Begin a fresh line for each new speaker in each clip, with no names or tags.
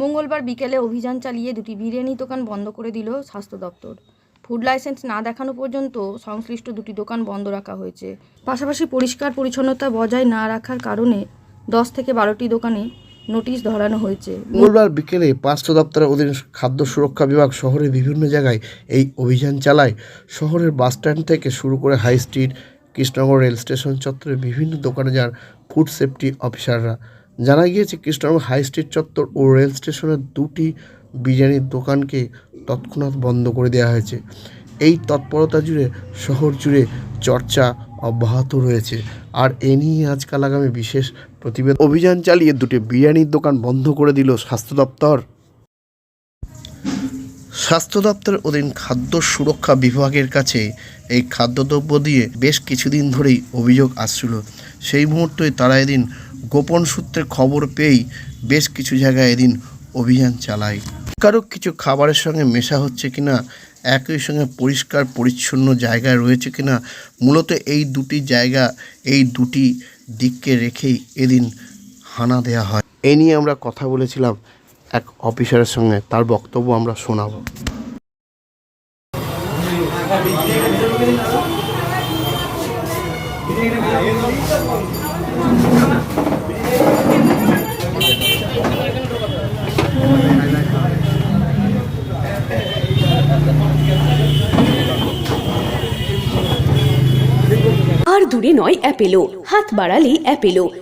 মঙ্গলবার বিকেলে অভিযান চালিয়ে দুটি বিরিয়ানি দোকান বন্ধ করে দিল স্বাস্থ্য দপ্তর। ফুড লাইসেন্স না দেখানো পর্যন্ত সংশ্লিষ্ট দুটি দোকান বন্ধ রাখা হয়েছে। পাশাপাশি পরিষ্কার পরিচ্ছন্নতা বজায় না রাখার কারণে দশ থেকে বারোটি দোকানে নোটিশ ধরানো হয়েছে।
মঙ্গলবার বিকেলে স্বাস্থ্য দপ্তরের অধীন খাদ্য সুরক্ষা বিভাগ শহরের বিভিন্ন জায়গায় এই অভিযান চালায়। শহরের বাসস্ট্যান্ড থেকে শুরু করে high street, Krishnanagar rail station চত্বরে বিভিন্ন দোকানে যান ফুড সেফটি অফিসাররা। জানা গিয়েছে কৃষ্ণনগর হাই স্ট্রিট চত্বর ও রেল স্টেশনের দুটি বিরিয়ানির দোকানকে তৎক্ষণাৎ বন্ধ করে দেওয়া হয়েছে। এই তৎপরতা জুড়ে শহর জুড়ে চর্চা অব্যাহত রয়েছে। আর এ নিয়ে আজকাল আগামী বিশেষ প্রতিবেদন। অভিযান চালিয়ে দুটি বিরিয়ানির দোকান বন্ধ করে দিল স্বাস্থ্য দপ্তর। স্বাস্থ্য দপ্তরের অধীন খাদ্য সুরক্ষা বিভাগের কাছে এই খাদ্যদ্রব্য দিয়ে বেশ কিছুদিন ধরেই অভিযোগ আসছিল। সেই মুহূর্তেই তারা এদিন গোপন সূত্রে খবর পেয়েই বেশ কিছু জায়গায় এদিন অভিযান চালায়। কারও কিছু খাবারের সঙ্গে মেশা হচ্ছে কিনা, একই সঙ্গে পরিষ্কার পরিচ্ছন্ন জায়গায় রয়েছে কিনা, মূলত এই দুটি জায়গা, এই দুটি দিককে রেখেই এদিন হানা দেয়া হয়। এই নিয়ে আমরা কথা বলেছিলাম এক অফিসারের সঙ্গে, তার বক্তব্য আমরা শোনাবো।
দূরে নয় অ্যাপেলো। হাত বাড়ালেই Apollo.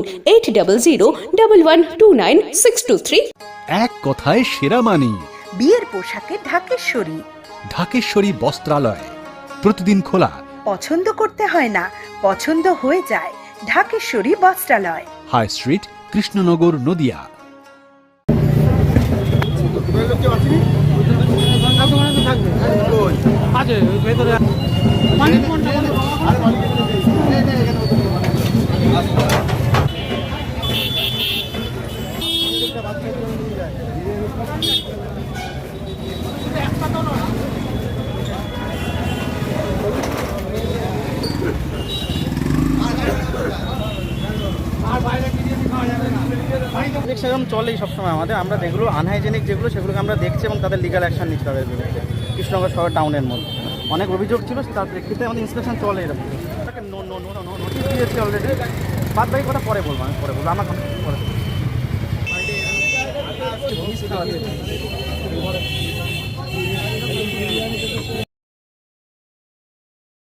Eight double zero double one two nine six two three
এক কথায় সেরা মানি।
বিয়ের পোশাকে ঢাকেশ্বরী।
ঢাকেশ্বরী বস্ত্রালয়। প্রতিদিন খোলা।
পছন্দ করতে হয় না পছন্দ হয়ে যায় ঢাকেশ্বরী বস্ত্রালয়।
High street Krishnanagar Nadia.
ঠিক সেরকম চলেই সবসময় আমাদের। আমরা যেগুলো আনহাইজেনিক যেগুলো, সেগুলোকে আমরা দেখছি এবং তাদের লিগাল অ্যাকশন নিচ্ছি তাদের বিরুদ্ধে। কৃষ্ণনগর শহর টাউনের মধ্যে। অনেক অভিযোগ ছিল, তার প্রেক্ষিতে আমাদের ইন্সপেকশন চলে এরকম। নোটিশ দিয়েছি অলরেডি বাদ বাকি কথা পরে বলব, আমি পরে বলব। আমার পরে ってもいいですか